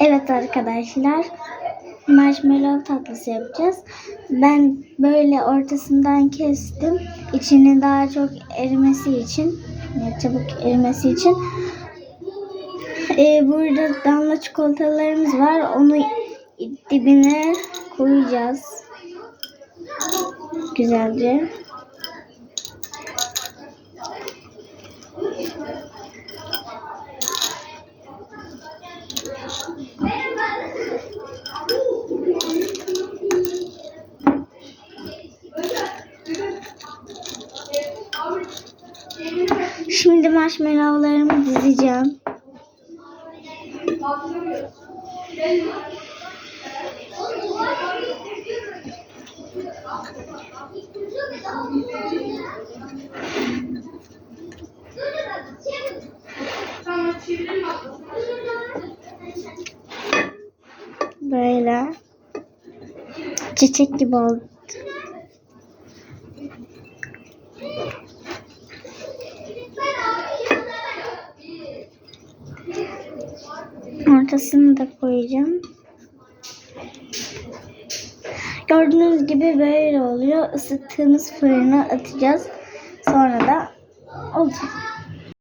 Evet arkadaşlar. Marshmallow tatlısı yapacağız. Ben böyle ortasından kestim. İçinin daha çok erimesi için, çabuk erimesi için. Ee, burada damla çikolatalarımız var. Onu dibine koyacağız. Güzelce. Şimdi marshmallowlarımı dizeceğim. Böyle. Çiçek gibi oldu. Ortasını da koyacağım. Gördüğünüz gibi böyle oluyor. Isıttığımız fırına atacağız. Sonra da olacak.